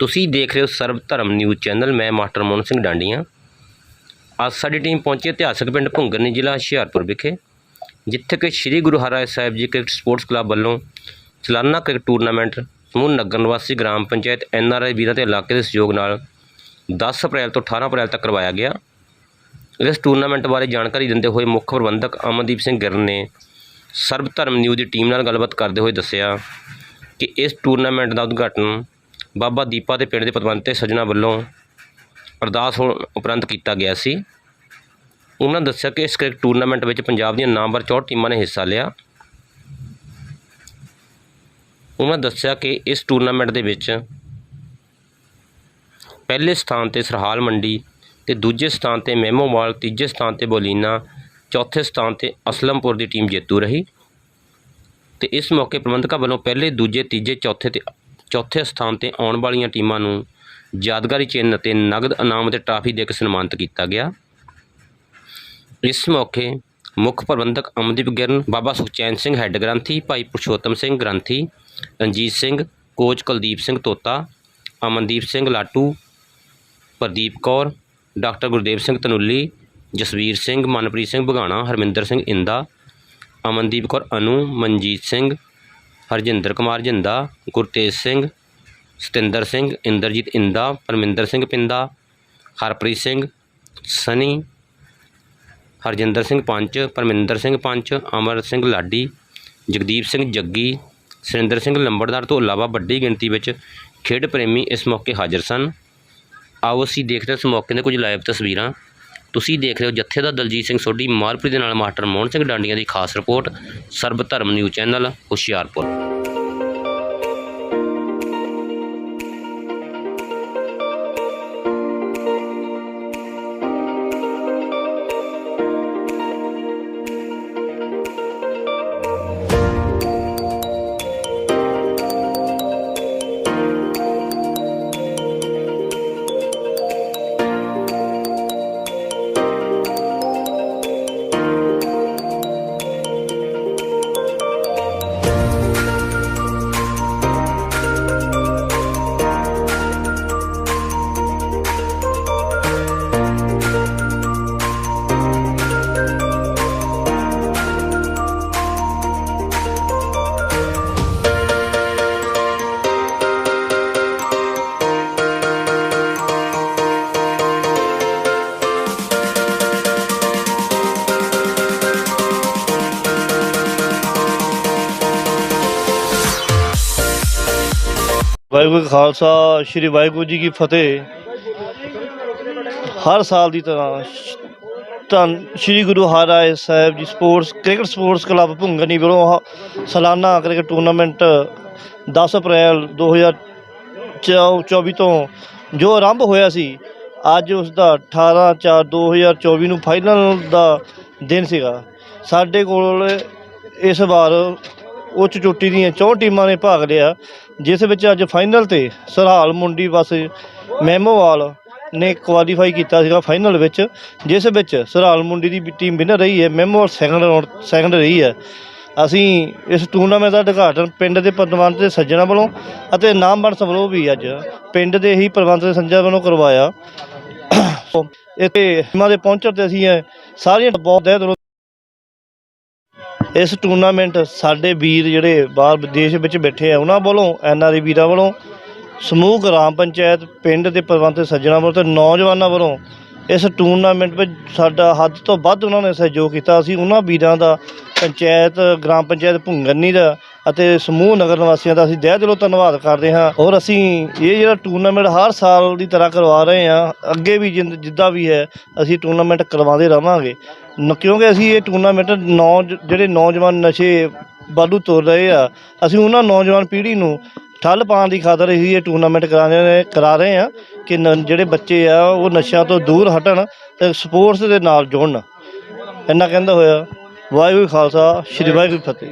ਤੁਸੀਂ ਦੇਖ ਰਹੇ ਹੋ ਸਰਬ ਧਰਮ ਨਿਊਜ਼ ਚੈਨਲ, ਮੈਂ ਮਾਸਟਰ ਮੋਹਨ ਸਿੰਘ ਡਾਂਡੀਆਂ। ਅੱਜ ਸਾਡੀ ਟੀਮ ਪਹੁੰਚੀ ਇਤਿਹਾਸਕ ਪਿੰਡ ਭੁੰਗਰਨੀ ਜ਼ਿਲ੍ਹਾ ਹੁਸ਼ਿਆਰਪੁਰ ਵਿਖੇ, ਜਿੱਥੇ ਕਿ ਸ੍ਰੀ ਗੁਰੂ ਹਰਿਰਾਏ ਸਾਹਿਬ ਜੀ ਕ੍ਰਿਕਟ ਸਪੋਰਟਸ ਕਲੱਬ ਵੱਲੋਂ ਸਾਲਾਨਾ ਕ੍ਰਿਕਟ ਟੂਰਨਾਮੈਂਟ ਸਮੂਹ ਨਗਰ ਨਿਵਾਸੀ ਗ੍ਰਾਮ ਪੰਚਾਇਤ ਐਨ ਆਰ ਆਈ ਵੀਰਾਂ ਤੇ ਇਲਾਕੇ ਦੇ ਸਹਿਯੋਗ ਨਾਲ 10 ਅਪ੍ਰੈਲ ਤੋਂ 18 ਅਪ੍ਰੈਲ ਤੱਕ ਕਰਵਾਇਆ ਗਿਆ। ਇਸ ਟੂਰਨਾਮੈਂਟ ਬਾਰੇ ਜਾਣਕਾਰੀ ਦਿੰਦੇ ਹੋਏ ਮੁੱਖ ਪ੍ਰਬੰਧਕ ਅਮਨਦੀਪ ਸਿੰਘ ਗਿਰਨ ਨੇ ਸਰਬ ਧਰਮ ਨਿਊਜ਼ ਦੀ ਟੀਮ ਨਾਲ ਗੱਲਬਾਤ ਕਰਦੇ ਹੋਏ ਦੱਸਿਆ ਕਿ ਇਸ ਟੂਰਨਾਮੈਂਟ ਦਾ ਉਦਘਾਟਨ ਬਾਬਾ ਦੀਪਾ ਦੇ ਪਿੰਡ ਦੇ ਪਤਵੰਤ ਤੇ ਸੱਜਣਾ ਵੱਲੋਂ ਅਰਦਾਸ ਹੋਣ ਉਪਰੰਤ ਕੀਤਾ ਗਿਆ ਸੀ। ਉਹਨਾਂ ਦੱਸਿਆ ਕਿ ਇਸ ਕ੍ਰਿਕਟ ਟੂਰਨਾਮੈਂਟ ਵਿੱਚ ਪੰਜਾਬ ਦੀਆਂ ਨਾਮਵਰ 64 ਟੀਮਾਂ ਨੇ ਹਿੱਸਾ ਲਿਆ। ਉਹਨਾਂ ਦੱਸਿਆ ਕਿ ਇਸ ਟੂਰਨਾਮੈਂਟ ਦੇ ਵਿੱਚ ਪਹਿਲੇ ਸਥਾਨ ਤੇ ਸਰਹਾਲ ਮੰਡੀ ਤੇ ਦੂਜੇ ਸਥਾਨ ਤੇ ਮੈਮੋਵਾਲ ਤੀਜੇ ਸਥਾਨ ਤੇ ਬੋਲੀਨਾ, ਚੌਥੇ ਸਥਾਨ ਤੇ ਅਸਲਮਪੁਰ ਦੀ ਟੀਮ ਜੇਤੂ ਰਹੀ ਤੇ ਇਸ ਮੌਕੇ ਪ੍ਰਬੰਧਕਾਂ ਵੱਲੋਂ ਪਹਿਲੇ, ਦੂਜੇ, ਤੀਜੇ, ਚੌਥੇ ਤੇ ਚੌਥੇ ਸਥਾਨ ਤੇ ਆਉਣ ਵਾਲੀਆਂ ਟੀਮਾਂ ਨੂੰ ਯਾਦਗਾਰੀ ਚਿੰਨ੍ਹ ਅਤੇ ਨਗਦ ਇਨਾਮ ਅਤੇ ਟਰਾਫੀ ਦੇ ਕੇ ਸਨਮਾਨਿਤ ਕੀਤਾ ਗਿਆ। ਇਸ ਮੌਕੇ ਮੁੱਖ ਪ੍ਰਬੰਧਕ Amandeep Giran, Baba Sukhchain Singh head granthi, Bhai Purshotam Singh granthi, Ranjit Singh, coach Kuldeep Singh Tota, Amandeep Singh Latu, Pradeep Kaur, doctor Gurdev Singh Tanuli Jasvir Singh, Manpreet Singh Bagana Harminder Singh Inda, Amandeep Kaur Anu, Manjit Singh Harjinder Kumar Jinda, Gurtej Singh, Satinder Singh, Inderjit ਇੰਦਾ, Parminder Singh ਪਿੰਦਾ, ਹਰਪ੍ਰੀਤ ਸਿੰਘ, ਸਨੀ, ਹਰਜਿੰਦਰ ਸਿੰਘ ਪੰਚ, ਪਰਮਿੰਦਰ ਸਿੰਘ ਪੰਚ, ਅਮਰ ਸਿੰਘ ਲਾਡੀ, ਜਗਦੀਪ ਸਿੰਘ ਜੱਗੀ, ਸੁਰਿੰਦਰ ਸਿੰਘ ਲੰਬੜਦਾਰ ਤੋਂ ਇਲਾਵਾ ਵੱਡੀ ਗਿਣਤੀ ਵਿੱਚ ਖੇਡ ਪ੍ਰੇਮੀ ਇਸ ਮੌਕੇ ਹਾਜ਼ਰ ਸਨ। ਆਓ ਅਸੀਂ ਦੇਖਦੇ ਹਾਂ ਇਸ ਮੌਕੇ ਦੇ ਕੁਝ ਲਾਈਵ ਤਸਵੀਰਾਂ। ਤੁਸੀਂ ਦੇਖ ਰਹੇ ਹੋ ਜੱਥੇ ਦਾ ਦਲਜੀਤ ਸਿੰਘ ਸੋਢੀ ਮਾਲਪੁਰੀ ਦੇ ਨਾਲ ਮਾਸਟਰ ਮੋਹਨ ਸਿੰਘ ਡਾਂਡੀਆਂ ਦੀ ਖਾਸ report Sarab Dharam news channel, Hoshiarpur. Waheguru Khalsa, Sri Waheguru ji ਕੀ ਫਤਿਹ। ਹਰ ਸਾਲ ਦੀ ਤਰ੍ਹਾਂ ਧੰਨ ਸ੍ਰੀ Guru Har Rai Sahib ji sports, cricket sports club Bhungni ਵੱਲੋਂ ਆਹ ਸਾਲਾਨਾ ਕ੍ਰਿਕਟ ਟੂਰਨਾਮੈਂਟ 10 ਅਪ੍ਰੈਲ 2024 ਤੋਂ ਜੋ ਆਰੰਭ ਹੋਇਆ ਸੀ, ਅੱਜ ਉਸ ਦਾ 18 4 2024 ਨੂੰ ਫਾਈਨਲ ਦਾ ਦਿਨ ਸੀਗਾ। ਸਾਡੇ ਕੋਲ ਇਸ ਵਾਰ ਉੱਚ ਚੋਟੀ ਦੀਆਂ 64 ਟੀਮਾਂ ਨੇ ਭਾਗ ਲਿਆ, ਜਿਸ ਵਿੱਚ ਅੱਜ ਫਾਈਨਲ ਤੇ ਸਰਹਾਲ ਮੁੰਡੀ ਬਸ ਮੈਮੋਵਾਲ ਨੇ ਕੁਆਲੀਫਾਈ ਕੀਤਾ ਸੀਗਾ ਫਾਈਨਲ ਵਿੱਚ, ਜਿਸ ਵਿੱਚ ਸਰਹਾਲ ਮੁੰਡੀ ਦੀ ਟੀਮ ਵਿਨਰ ਰਹੀ ਹੈ ਮੈਮੋਵਾਲ ਸੈਕੰਡ ਰਾਊਂਡ ਸੈਕੰਡ ਰਹੀ ਹੈ। ਅਸੀਂ ਇਸ ਟੂਰਨਾਮੈਂਟ ਦਾ ਉਦਘਾਟਨ ਪਿੰਡ ਦੇ ਪ੍ਰਬੰਧ ਦੇ ਸੱਜਣਾ ਵੱਲੋਂ ਅਤੇ ਨਾਮ ਬਣ ਸਮਾਰੋਹ ਵੀ ਅੱਜ ਪਿੰਡ ਦੇ ਹੀ ਪ੍ਰਬੰਧ ਦੇ ਸੰਜਾ ਵੱਲੋਂ ਕਰਵਾਇਆ। ਇੱਥੇ ਟੀਮਾਂ ਦੇ ਪਹੁੰਚਣ ਤੇ ਅਸੀਂ ਸਾਰੀਆਂ ਬਹੁਤ ਤਹਿ ਇਸ ਟੂਰਨਾਮੈਂਟ ਸਾਡੇ ਵੀਰ ਜਿਹੜੇ ਬਾਹਰ ਵਿਦੇਸ਼ ਵਿੱਚ ਬੈਠੇ ਆ, ਉਹਨਾਂ ਵੱਲੋਂ ਐਨਆਰਆਈ ਵੀਰਾਂ ਵੱਲੋਂ ਸਮੂਹ ਗ੍ਰਾਮ ਪੰਚਾਇਤ ਪਿੰਡ ਦੇ ਪ੍ਰਬੰਧਕ ਸੱਜਣਾਂ ਵੱਲੋਂ ਤੇ ਨੌਜਵਾਨਾਂ ਵੱਲੋਂ ਇਸ ਟੂਰਨਾਮੈਂਟ ਵਿੱਚ ਸਾਡਾ ਹੱਦ ਤੋਂ ਵੱਧ ਉਹਨਾਂ ਨੇ ਸਹਿਯੋਗ ਕੀਤਾ। ਅਸੀਂ ਉਹਨਾਂ ਵੀਰਾਂ ਦਾ ਪੰਚਾਇਤ, ਗ੍ਰਾਮ ਪੰਚਾਇਤ ਭੁੰਗਰਨੀ ਦਾ ਅਤੇ ਸਮੂਹ ਨਗਰ ਨਿਵਾਸੀਆਂ ਦਾ ਅਸੀਂ ਦਿਲ ਦਿਲੋਂ ਧੰਨਵਾਦ ਕਰਦੇ ਹਾਂ। ਔਰ ਅਸੀਂ ਇਹ ਜਿਹੜਾ ਟੂਰਨਾਮੈਂਟ ਹਰ ਸਾਲ ਦੀ ਤਰ੍ਹਾਂ ਕਰਵਾ ਰਹੇ ਹਾਂ, ਅੱਗੇ ਵੀ ਜਿੰਦ- ਜਿੱਦਾਂ ਵੀ ਹੈ, ਅਸੀਂ ਟੂਰਨਾਮੈਂਟ ਕਰਵਾਉਂਦੇ ਰਵਾਂਗੇ। ਨ- ਕਿਉਂਕਿ ਅਸੀਂ ਇਹ ਟੂਰਨਾਮੈਂਟ ਨੌ ਜਿਹੜੇ ਨੌਜਵਾਨ ਨਸ਼ੇ ਵਾਧੂ ਤੁਰ ਰਹੇ ਆ, ਅਸੀਂ ਉਹਨਾਂ ਨੌਜਵਾਨ ਪੀੜ੍ਹੀ ਨੂੰ ਠੱਲ ਪਾਉਣ ਦੀ ਖਾਤਰ ਅਸੀਂ ਇਹ ਟੂਰਨਾਮੈਂਟ ਕਰਾ ਰਹੇ ਨੇ, ਕਰਾ ਰਹੇ ਹਾਂ ਕਿ ਨ- ਜਿਹੜੇ ਬੱਚੇ ਆ, ਉਹ ਨਸ਼ਿਆਂ ਤੋਂ ਦੂਰ ਹਟਣ ਤੇ ਸਪੋਰਟਸ ਦੇ ਨਾਲ ਜੁੜਨ। ਇੰਨਾ ਕਹਿੰਦਾ ਹੋਇਆ, ਵਾਹਿਗੁਰੂ ਖਾਲਸਾ, ਸ੍ਰੀ ਵਾਹਿਗੁਰੂ ਫਤਿਹ।